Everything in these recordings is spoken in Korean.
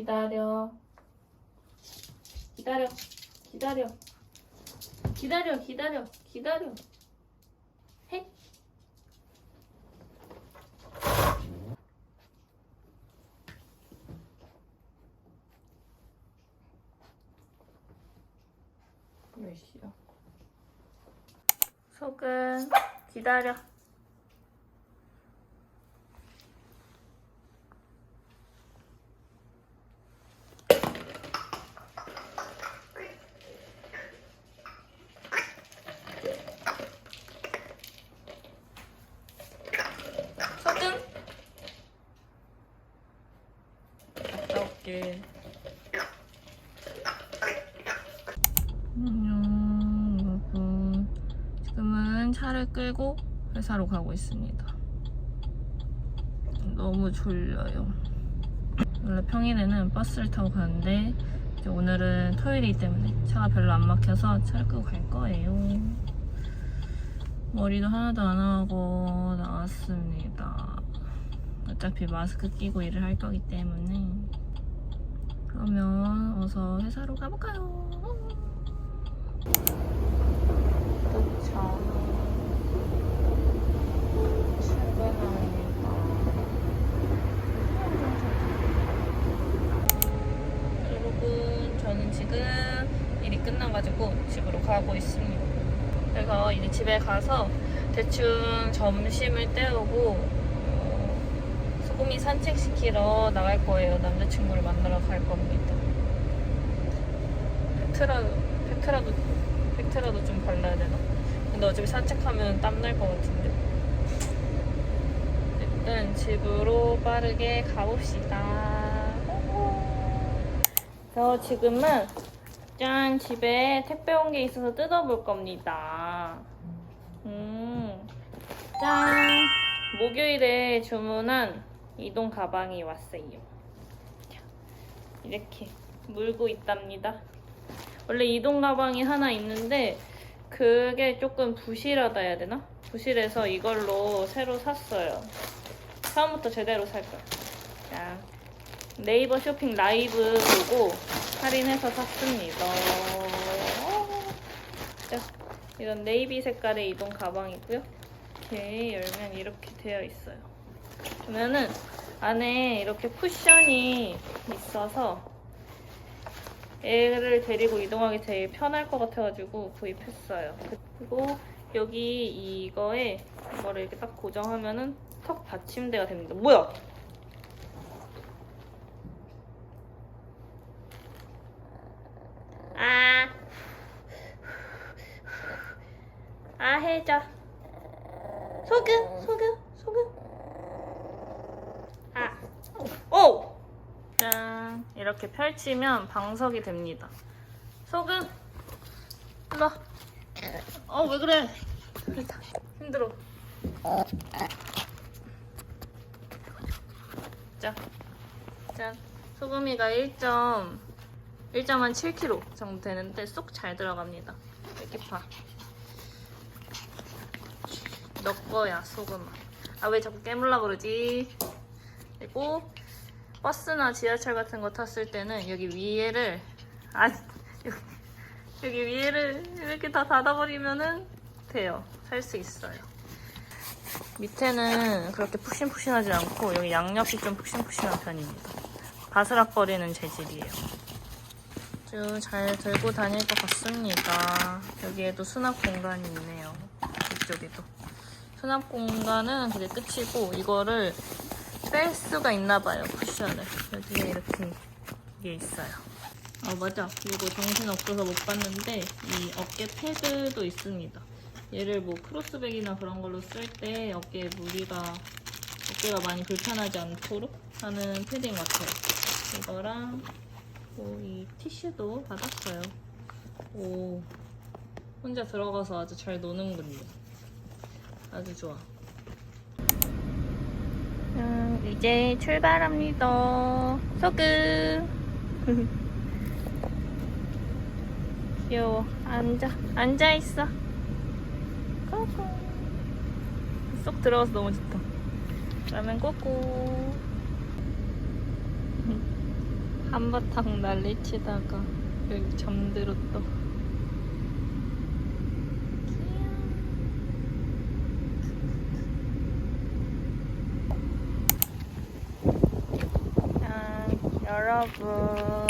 기다려. 기다려. 기다려. 기다려. 기다려. 기다려. 해. 몇 시야? 속은 기다려. 속은 올게. 안녕 여러분 지금은 차를 끌고 회사로 가고 있습니다. 너무 졸려요. 원래 평일에는 버스를 타고 가는데 오늘은 토요일이기 때문에 차가 별로 안 막혀서 차를 끌고 갈 거예요. 머리도 하나도 안 하고 나왔습니다. 어차피 마스크 끼고 일을 할 거기 때문에 그러면 어서 회사로 가볼까요? 여러분, 저는 지금 일이 끝나가지고 집으로 가고 있습니다. 그래서 이제 집에 가서 대충 점심을 때우고 어, 소금이 산책시키러 나갈 거예요. 남자친구를 만나러 갈 겁니다. 팩트라도, 팩트라도, 팩트라도 좀 발라야 되나? 근데 어차피 산책하면 땀날 것 같은데. 일단 집으로 빠르게 가봅시다. 저 지금은 짠 집에 택배 온 게 있어서 뜯어볼 겁니다. 음, 짠 목요일에 주문한 이동 가방이 왔어요. 자, 이렇게 물고 있답니다. 원래 이동 가방이 하나 있는데 그게 조금 부실하다 해야 되나? 부실해서 이걸로 새로 샀어요. 처음부터 제대로 살 거야. 자, 네이버 쇼핑 라이브 보고 할인해서 샀습니다. 자, 이런 네이비 색깔의 이동 가방이고요. 이렇게 열면 이렇게 되어 있어요. 그러면은 안에 이렇게 쿠션이 있어서 애를 데리고 이동하기 제일 편할 것 같아가지고 구입했어요. 그리고 여기 이거에 이거를 이렇게 딱 고정하면은 턱 받침대가 됩니다. 뭐야? 아, 아 해줘. 소금, 소금, 소금. 아, 오. 짠, 이렇게 펼치면 방석이 됩니다. 소금, 일로. 와. 어, 왜 그래? 힘들어. 자, 짠. 소금이가 1. 1.7kg 정도 되는데 쏙 잘 들어갑니다. 이렇게 봐. 너 거야, 소금아. 아, 왜 자꾸 깨물라 그러지? 그리고 버스나 지하철 같은 거 탔을 때는 여기 위에를 아니 여기, 위에를 이렇게 다 닫아버리면은 돼요. 살 수 있어요. 밑에는 그렇게 푹신푹신하지 않고 여기 양옆이 좀 푹신푹신한 편입니다. 바스락거리는 재질이에요. 아주 잘 들고 다닐 것 같습니다. 여기에도 수납 공간이 있네요. 이쪽에도. 수납 공간은 그게 끝이고 이거를 뺄 수가 있나 봐요. 쿠션을. 여기에 이렇게 이게 있어요. 아 맞아. 이거 정신 없어서 못 봤는데 이 어깨 패드도 있습니다. 얘를 뭐 크로스백이나 그런 걸로 쓸 때 어깨에 무리가 어깨가 많이 불편하지 않도록 하는 것 같아요. 이거랑 뭐 이 티슈도 받았어요. 오, 혼자 들어가서 아주 잘 노는군요. 아주 좋아. 음, 이제 출발합니다. 소금. 귀여워. 앉아. 앉아 있어. 꼬꼬. 쏙 들어가서 너무 좋다. 라면 꼬꼬. 한바탕 난리치다가 여기 잠들었다. 여러분.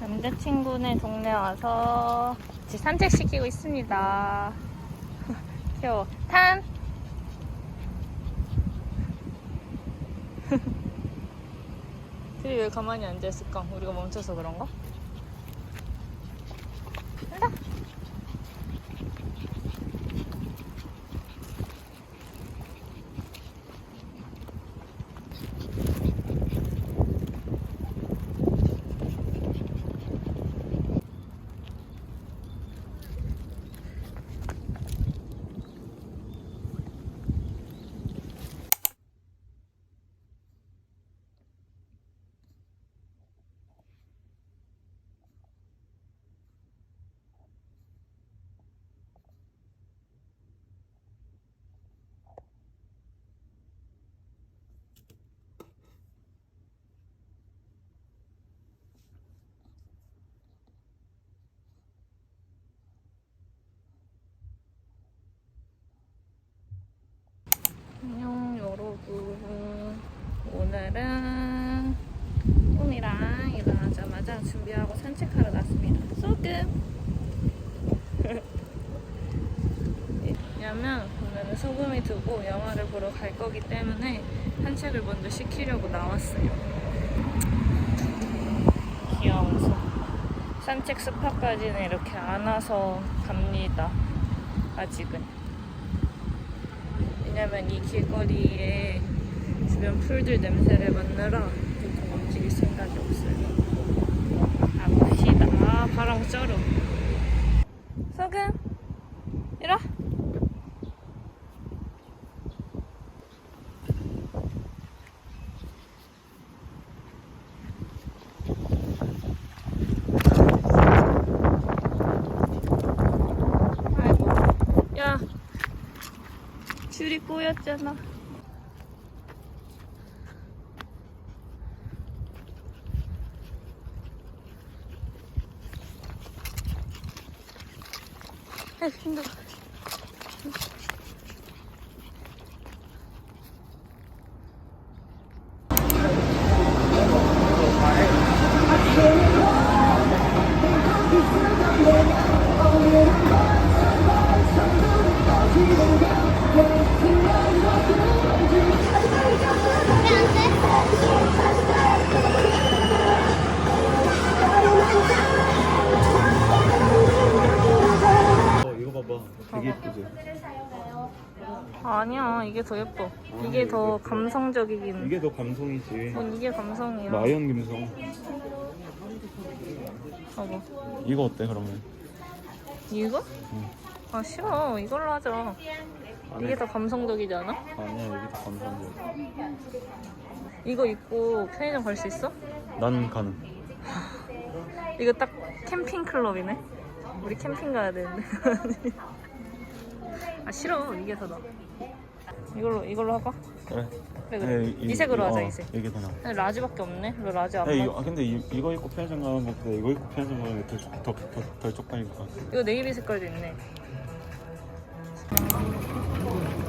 남자친구네 동네 와서 같이 산책시키고 있습니다. 귀여워. 탄! 둘이 왜 가만히 앉아있을까? 우리가 멈춰서 그런가? 간다! 여러분 오늘은 꿈이랑 일어나자마자 준비하고 산책하러 갔습니다. 소금 왜냐면 오늘은 소금이 두고 영화를 보러 갈 거기 때문에 산책을 먼저 시키려고 나왔어요. 귀여워서. 산책 스파까지는 이렇게 안 와서 갑니다. 아직은 왜냐면 이 길거리에 주변 풀들 냄새를 맡느라 움직일 생각이 없어요. 가봅시다. 아, 바람 쩔어. 소금, 이리 와. 아이고, 야, 줄이 꼬였잖아. 아 예쁘지? 아니야, 이게 더 예뻐. 이게 더 감성적이긴. 이게 더 감성이지. 뭔 이게 감성이야. 마이언 감성. 봐봐. 이거 어때 그러면? 이거? 응. 아 싫어. 이걸로 하자. 이게 더 감성적이지 않아? 아니야 이게 더 감성적. 이거 입고 편의점 갈 수 있어? 난 가능. 이거 딱 캠핑 클럽이네. 우리 캠핑 가야 되는데. 아 싫어. 이게 더 나. 이걸로 이걸로 할까? 그래. 그래 그래. 이- 이 색으로 하자 어, 이 색. 이게 더 나. 근데 라지밖에 없네. 너 라지 안 야, 맞. 이거, 아 근데 이, 이거 입고 편의점 가는 것보다 이거 입고 편의점 가는 게덜덜덜 쪽팔릴 것 같아. 이거 네이비 색깔도 있네.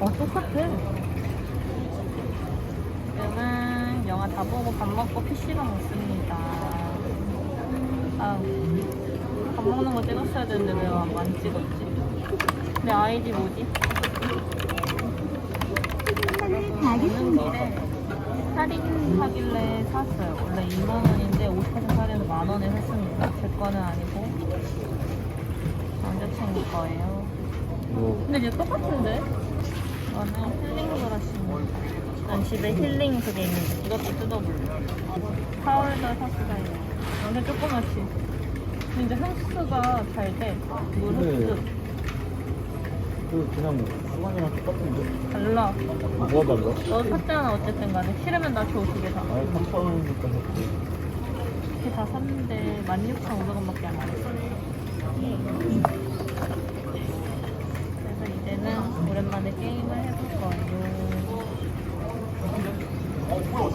어, 똑같아. 지금은 영화 다 보고 밥 먹고 PC방 왔습니다. 아, 밥 먹는 거 찍었어야 되는데 왜 안 찍었지? 내 아이디 뭐지? 할인하길래 샀어요. 원래 2만원인데 50% 할인해서 만원에 샀습니다. 제 거는 아니고 남자친구 거예요. 뭐 근데 이제 똑같은데? 이거는 힐링 브러쉬입니다. 난 집에 힐링 그게 있는데 이것도 뜯어볼래. 파울더 사스다이네. 완전 조그맣지? 근데 흡수가 잘 돼. 물 흡수. 그 그냥 수관이랑 똑같은데 달라. 아, 뭐가 달라? 너 샀잖아 어쨌든 간에. 싫으면 나 줘, 두 개 다. 아예 3,000원이니까 샀지 이렇게 다 샀는데 16,500원밖에 안 왔어. 그래서 이제는 오랜만에 게임을 해볼 거예요. 어?